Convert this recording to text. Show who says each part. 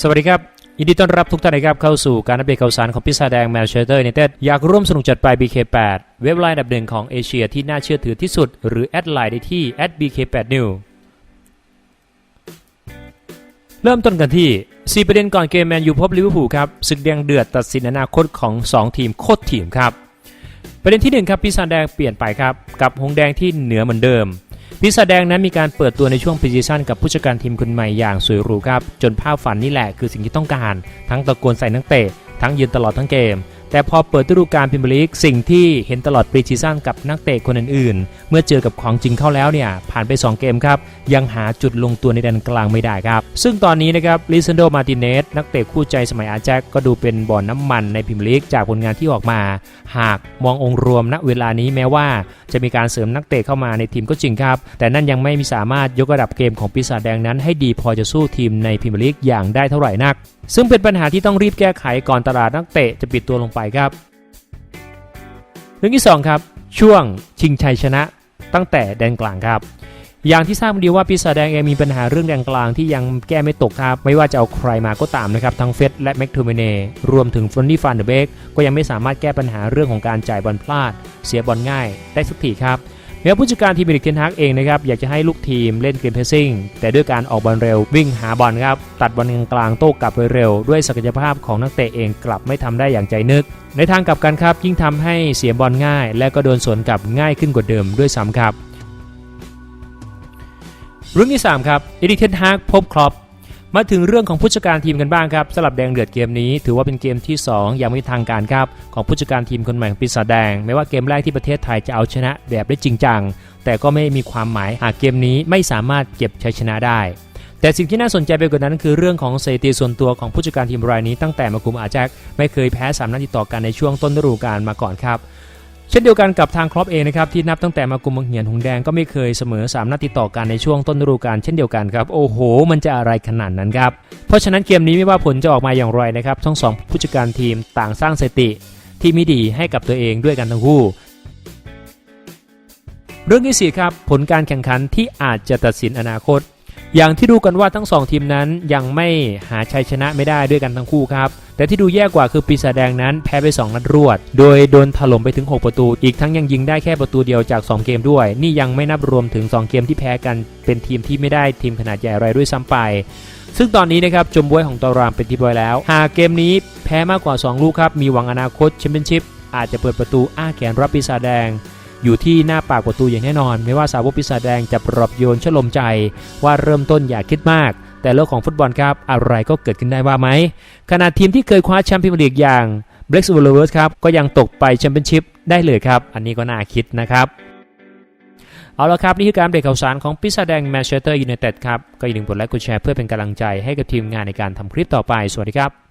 Speaker 1: สวัสดีครับยินดีต้อนรับทุกท่านนะครับเข้าสู่การอัปเดตข่าวสารของพิซซ่าแดงแมนเชสเตอร์ยูไนเต็ดอยากร่วมสนุกจัดไป BK8 เว็บไลน์อันดับหนึ่งของเอเชียที่น่าเชื่อถือที่สุด หรือแอดไลน์ได้ที่ @bk8new เริ่มต้นกันที่ 4 ประเด็นก่อนเกมแมนยูพบลิเวอร์พูลครับศึกแดงเดือดตัดสินอนาคตของ 2 ทีมโคตรทีมครับ ประเด็นที่ 1 ครับปีศาแดงเปลี่ยนไปครับกับหงแดงที่เหนือเหมือนเดิม ปีศาจแดงนั้นมีการเปิดตัวในช่วงพรีเซชันกับผู้จัดการทีมคนใหม่อย่างสวยหรูครับ จนภาพฝันนี่แหละคือสิ่งที่ต้องการ ทั้งตะโกนใส่นักเตะทั้งยืนตลอดทั้งเกม แต่พอเปิดฤดูกาลพรีเมียร์ลีกสิ่งที่เห็นตลอดปรีซีซั่นกับนักเตะคนอื่นๆ เมื่อเจอกับของจริงเข้าแล้วเนี่ย ผ่านไป 2 เกมครับ ยังหาจุดลงตัวในแดนกลางไม่ได้ครับ ซึ่งตอนนี้นะครับลิซันโดมาติเนสนักเตะคู่ใจสมัยอาแจ็คก็ดูเป็นบ่อนน้ำมันในพรีเมียร์ลีกจากผลงานที่ออกมา หากมององค์รวมณเวลานี้แม้ว่า จะมีการเสริมนักเตะเข้ามาในทีมก็จริงครับ แต่นั่นยังไม่มีสามารถยกระดับเกมของปีศาจแดงนั้น ให้ดีพอจะสู้ทีมในพรีเมียร์ลีกอย่างได้เท่าไหร่นัก ซึ่งเป็นปัญหาที่ต้องรีบแก้ไขก่อนตลาดนักเตะจะปิดตัวลงไปครับ เรื่องที่ 2 ครับ ช่วงชิงชัยชนะตั้งแต่แดนกลางครับ อย่างที่ทราบดีว่าปีศาจแดงเองมีปัญหาเรื่องแดนกลางที่ยังแก้ไม่ตกครับ ไม่ว่าจะเอาใครมาก็ตามนะครับ ทั้งเฟสและแม็กทูเมเน่รวมถึงฟรอนนี่ฟานเดเบกก็ยังไม่สามารถแก้ปัญหาเรื่องของการจ่ายบอลพลาด เสียบอลง่ายได้สักทีครับ แม้ผู้จัดการทีมเบริกเทนฮักเองนะครับอยากจะให้ลูกทีมเล่นเกมเพสซิ่งแต่ด้วยการออกบอลเร็ววิ่งหาบอลครับตัดบอลกลางโต้กลับเร็วๆด้วยศักยภาพของนักเตะเองกลับไม่ทำได้อย่างใจนึก ในทางกลับกันครับยิ่งทำให้เสียบอลง่าย และก็โดนสวนกลับง่ายขึ้นกว่าเดิมด้วยซ้ำครับเรื่องที่3ครับเอริกเทนฮากพบครอป มาถึงเรื่องของผู้จัดการทีมกันบ้างครับสลับแดงเดือดเกมนี้ ถือว่าเป็นเกมที่ 2 อย่างไม่ทางการครับของผู้จัดการทีมคนใหม่ของปีศาจแดงแม้ว่าเกมแรกที่ประเทศไทยจะเอาชนะแบบได้จริงจังแต่ก็ไม่มีความหมายหากเกมนี้ไม่สามารถเก็บชัยชนะได้ แต่สิ่งที่น่าสนใจไปกว่านั้น คือเรื่องของสถิติส่วนตัวของผู้จัดการทีมรายนี้ตั้งแต่มาคุมอาแจ็คไม่เคยแพ้สามนัดติดต่อกันในช่วงต้นฤดูกาลมาก่อนครับ เช่นเดียวกันกับทางครอปเองนะครับที่นับตั้งแต่มากุมบังเหียนหงแดงก็ไม่เคยเสมอ 3 นัดติดต่อกันในช่วงต้นฤดูกาลเช่นเดียวกันครับ โอ้โห มันจะอะไรขนาดนั้นครับ เพราะฉะนั้นเกมนี้ไม่ว่าผลจะออกมาอย่างไรนะครับทั้งสองผู้จัดการทีมต่างสร้างสถิติที่ม่ดีให้กับตัวเองด้วยกันทั้งคู่ เรื่องที่สี่ครับผลการแข่งขันที่อาจจะตัดสินอนาคต อย่างที่รู้กันว่าทั้งสองทีมนั้นยังไม่หาชัยชนะไม่ได้ด้วยกันทั้งคู่ครับ แต่ที่ดูแย่กว่าคือปีศาจแดงนั้นแพ้ไป 2 นัดรวด โดยโดนถล่มไปถึง 6 ประตู อีกทั้งยังยิงได้แค่ประตูเดียวจาก 2 เกมด้วย นี่ยังไม่นับรวมถึง 2 เกมที่แพ้กันเป็นทีมที่ไม่ได้ทีมขนาดใหญ่อะไรด้วยซ้ำไป ซึ่งตอนนี้นะครับจมบวยของตารางเป็นที่บอยแล้ว หากเกมนี้แพ้มากกว่า 2 ลูกครับมีหวังอนาคตแชมเปี้ยนชิพอาจจะเปิดประตูอ้าแขนรับปีศาจแดง อยู่ที่หน้าปากประตูอย่างแน่นอน ไม่ว่าสาวกปีศาจแดงจะปลอบโยนชโลมใจ ว่าเริ่มต้นอย่าคิดมาก แต่โลกของฟุตบอลครับ อะไรก็เกิดขึ้นได้ว่าไหมขณะทีมที่เคยคว้าแชมป์พรีเมียร์ลีกอย่าง b l a c k w o l v e r s ครับก็ยังตกไปแชมเปี้ยนชิพได้เลยครับ อันนี้ก็น่าคิดนะครับเอาละครับ นี่คือการเบรกข่าวสารของปีศาแดงแมนเชสเตอร์ยูไนเต็ดครับ ก็อย่าลืมกดไลค์กดแชร์เพื่อเป็นกำลังใจให้กับทีมงานในการทำคลิปต่อไป สวัสดีครับ